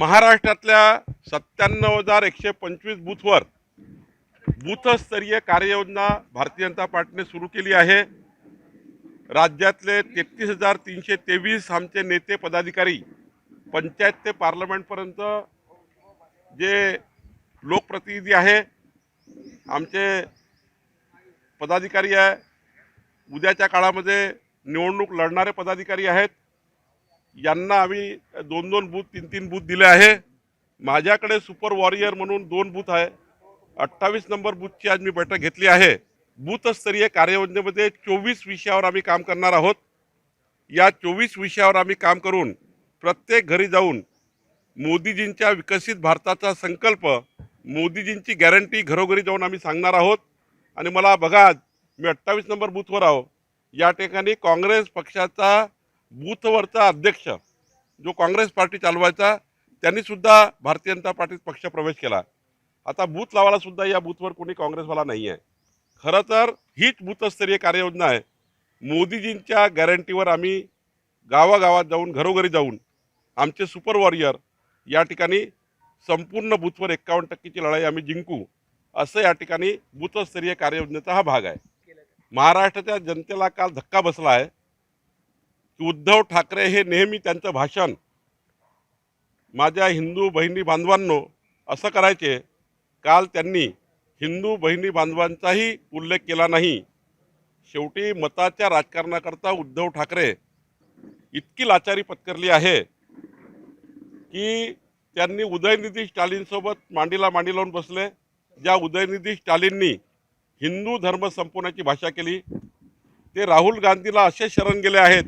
महाराष्ट्रातल्या सत्त्याण्णव हजार एकशे पंचवीस बूथवर बूथस्तरीय कार्ययोजना भारतीय जनता पार्टीने सुरू केली आहे. राज्यातले तेहतीस हजार तीनशे तेवीस आमचे नेते पदाधिकारी पंचायत ते पार्लमेंटपर्यंत जे लोकप्रतिनिधी आहे आमचे पदाधिकारी आहे. उद्याच्या काळामध्ये निवडणूक लढणारे पदाधिकारी आहेत. यांना आम्ही दोन दोन बूथ तीन तीन बूथ दिले आहे. माझ्याकडे सुपर वॉरियर म्हणून दोन बूथ आहे. अठ्ठावीस नंबर बूथची आज मी बैठक घेतली आहे. बूथस्तरीय कार्ययोजनेमध्ये चोवीस विषयावर आम्ही काम करणार आहोत. या चोवीस विषयावर आम्ही काम करून प्रत्येक घरी जाऊन मोदीजींच्या विकसित भारताचा संकल्प मोदीजींची गॅरंटी घरोघरी जाऊन आम्ही सांगणार आहोत. आणि मला बघा मी अठ्ठावीस नंबर बूथवर आहो. या ठिकाणी काँग्रेस पक्षाचा बूथवरचा अध्यक्ष जो काँग्रेस पार्टी चालवायचा त्यांनीसुद्धा भारतीय जनता पार्टीत पक्ष प्रवेश केला. आता बूथ लावायला सुद्धा या बूथवर कोणी काँग्रेसवाला नाही आहे खरं तर हीच बूथस्तरीय कार्ययोजना आहे. मोदीजींच्या गॅरंटीवर आम्ही गावागावात जाऊन घरोघरी जाऊन आमचे सुपर वॉरियर या ठिकाणी संपूर्ण बूथवर एक्कावन्न टक्केची लढाई आम्ही जिंकू असं या ठिकाणी बूथस्तरीय कार्ययोजनेचा हा भाग आहे. महाराष्ट्राच्या जनतेला काल धक्का बसला आहे. की उद्धव ठाकरे हे नेहमी त्यांचं भाषण. माझ्या हिंदू बहिणी बांधवांनो असं करायचे. काल त्यांनी हिंदू बहिणी बांधवांचाही उल्लेख केला नाही. शेवटी मताच्या राजकारणाकरता उद्धव ठाकरे इतकी लाचारी पत्करली आहे की त्यांनी उदयनिधी स्टालिनसोबत मांडीला मांडी लावून बसले. ज्या उदयनिधी स्टालिननी हिंदू धर्म संपवण्याची भाषा केली ते राहुल गांधीला असे शरण गेले आहेत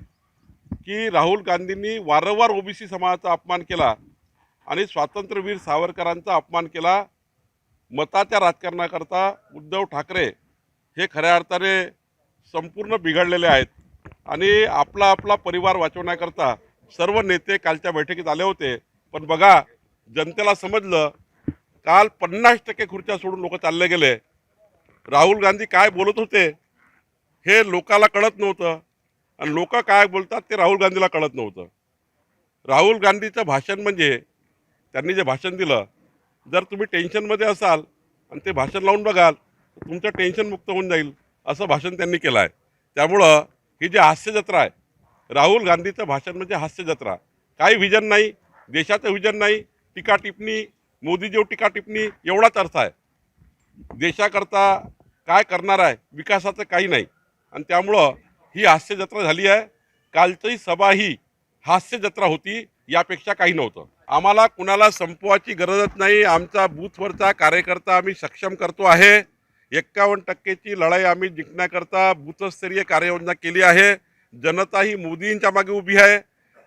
की राहुल गांधींनी वारंवार ओबीसी समाजाचा अपमान केला आणि स्वातंत्र्यवीर सावरकरांचा अपमान केला मताच्या राजकारणाकरता उद्धव ठाकरे हे खऱ्या अर्थाने संपूर्ण बिघडलेले आहेत. आणि आपला आपला परिवार वाचवण्याकरता सर्व नेते कालच्या बैठकीत आले होते. पण बघा जनतेला समजलं काल पन्नास टक्के खुर्च्या सोडून लोक चालले गेले. राहुल गांधी काय बोलत होते हे लोकाला कळत नव्हतं. आणि लोक काय बोलतात ते राहुल गांधीला कळत नव्हतं. राहुल गांधीचं भाषण म्हणजे त्यांनी जे भाषण दिलं जर तुम्ही टेन्शनमध्ये असाल आणि ते भाषण लावून बघाल तर तुमचं टेन्शन मुक्त होऊन जाईल असं भाषण त्यांनी केलं आहे. त्यामुळं ही जी हास्य जत्रा आहे राहुल गांधीचं भाषण म्हणजे हास्य जत्रा. काही व्हिजन नाही देशाचं व्हिजन नाही टीका टिप्पणी मोदीजीव टीका टिप्पणी एवढाच अर्थ आहे. देशाकरता काय करणार आहे विकासाचं काही नाही. आणि त्यामुळं ही हास्य जत्रा झाली आहे. कालची सभा ही हास्यजत्रा होती यापेक्षा काही नव्हतं. आम्हाला कुणाला संपवायची गरजच नाही. आमचा बूथवरचा कार्यकर्ता आम्ही सक्षम करतो आहे. एक्कावन्न टक्केची लढाई आम्ही जिंकण्याकरता बूथस्तरीय कार्ययोजना केली आहे. जनता ही मोदींच्या मागे उभी आहे.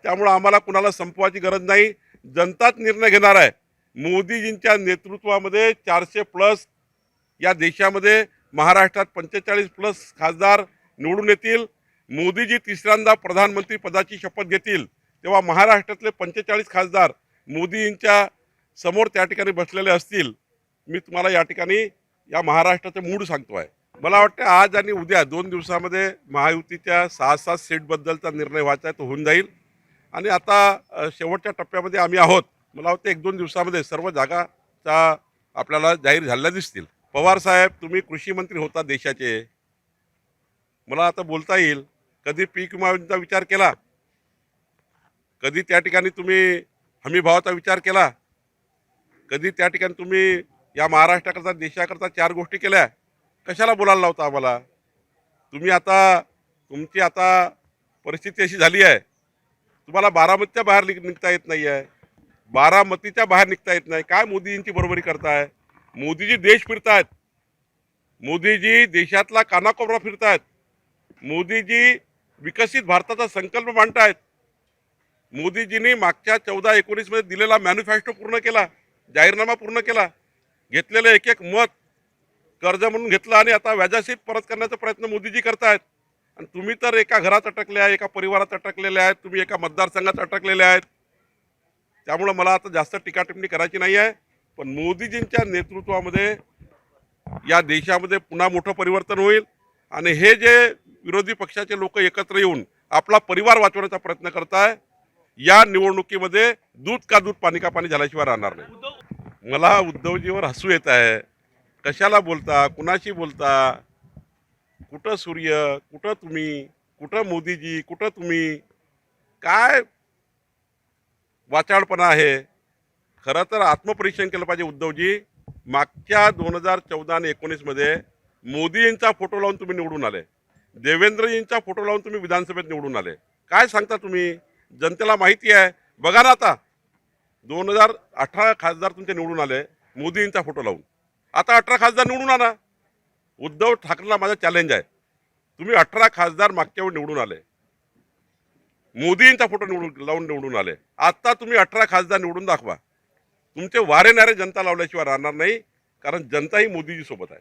त्यामुळं आम्हाला कुणाला संपवायची गरज नाही. जनताच निर्णय घेणार आहे. मोदीजींच्या नेतृत्वामध्ये चारशे प्लस या देशामध्ये महाराष्ट्रात पंचेचाळीस प्लस खासदार निवडून येतील. मोदीजी तिसऱ्यांदा प्रधानमंत्री पदाची शपथ घेतील तेव्हा महाराष्ट्रातले पंचेचाळीस खासदार मोदींच्या समोर त्या ठिकाणी बसलेले असतील. मी तुम्हाला या ठिकाणी या महाराष्ट्राचं मूड सांगतो आहे मला वाटतं आज आणि उद्या दोन दिवसामध्ये महायुतीच्या सहा सात सीटबद्दलचा निर्णय व्हायचा आहे तो होऊन जाईल. आणि आता शेवटच्या टप्प्यामध्ये आम्ही आहोत. मला वाटतं एक दोन दिवसामध्ये सर्व जागाचा आपल्याला जाहीर झालेल्या दिसतील. पवार साहेब तुम्ही कृषी मंत्री होता देशाचे. मला आता बोलता येईल. कधी पीक विमाचा विचार केला? कधी त्या ठिकाणी तुम्ही हमी भावाचा विचार केला? कधी त्या ठिकाणी तुम्ही या महाराष्ट्राकरता देशाकरता चार गोष्टी केल्या? कशाला बोलायला लावता आम्हाला? तुम्ही आता तुमची आता परिस्थिती अशी झाली आहे. तुम्हाला बारामतीच्या बाहेर निघ- निघता येत नाही आहे बारामतीच्या बाहेर निघता येत नाही. काय मोदीजींची बरोबरी करताय? मोदीजी देश फिरतायत. मोदीजी देशातला कानाकोपरा फिरतायत. मोदीजी विकसित भारताचा संकल्प मांडतायत. मोदीजींनी मागच्या चौदा एकोणीसमध्ये दिलेला मॅन्युफॅस्टो पूर्ण केला जाहीरनामा पूर्ण केला घेतलेलं एक एक मत कर्ज म्हणून घेतलं आणि आता व्याजाशी परत करण्याचा प्रयत्न मोदीजी करतायत. आणि तुम्ही तर एका घरात अटकले आहे एका परिवारात अटकलेले आहेत तुम्ही एका मतदारसंघात अटकलेले आहेत. त्यामुळं मला आता जास्त टीकाटिपणी करायची नाही आहे पण मोदीजींच्या नेतृत्वामध्ये या देशामध्ये पुन्हा मोठं परिवर्तन होईल. आणि हे जे विरोधी पक्षाचे लोक एकत्र येऊन आपला परिवार वाचवण्याचा प्रयत्न करताय या निवडणुकीमध्ये दूध का दूध पाणी का पाणी झाल्याशिवाय राहणार नाही. मला उद्धवजीवर हसू येत आहे. कशाला बोलता? कुणाशी बोलता? कुठं सूर्य? कुठं तुम्ही? कुठं मोदीजी? कुठं तुम्ही? काय वाचाळपणा आहे? खरं तर आत्मपरीक्षण केलं पाहिजे उद्धवजी. मागच्या दोन हजार चौदा आणि एकोणीसमध्ये मोदींचा फोटो लावून तुम्ही निवडून आले. देवेंद्रजींचा फोटो लावून तुम्ही विधानसभेत निवडून आले. काय सांगता तुम्ही? जनतेला माहिती आहे. बघा ना आता. दोन हजार अठरा खासदार तुमचे निवडून आले मोदींचा फोटो लावून. आता अठरा खासदार निवडून आणा. उद्धव ठाकरेला माझा चॅलेंज आहे. तुम्ही अठरा खासदार मागच्या वेळी निवडून आले. मोदींचा फोटो निवडून लावून निवडून आले. आता तुम्ही अठरा खासदार निवडून दाखवा. तुमचे वारे नारे जनता लावल्याशिवाय राहणार नाही कारण जनता ही मोदीजी सोबत आहे.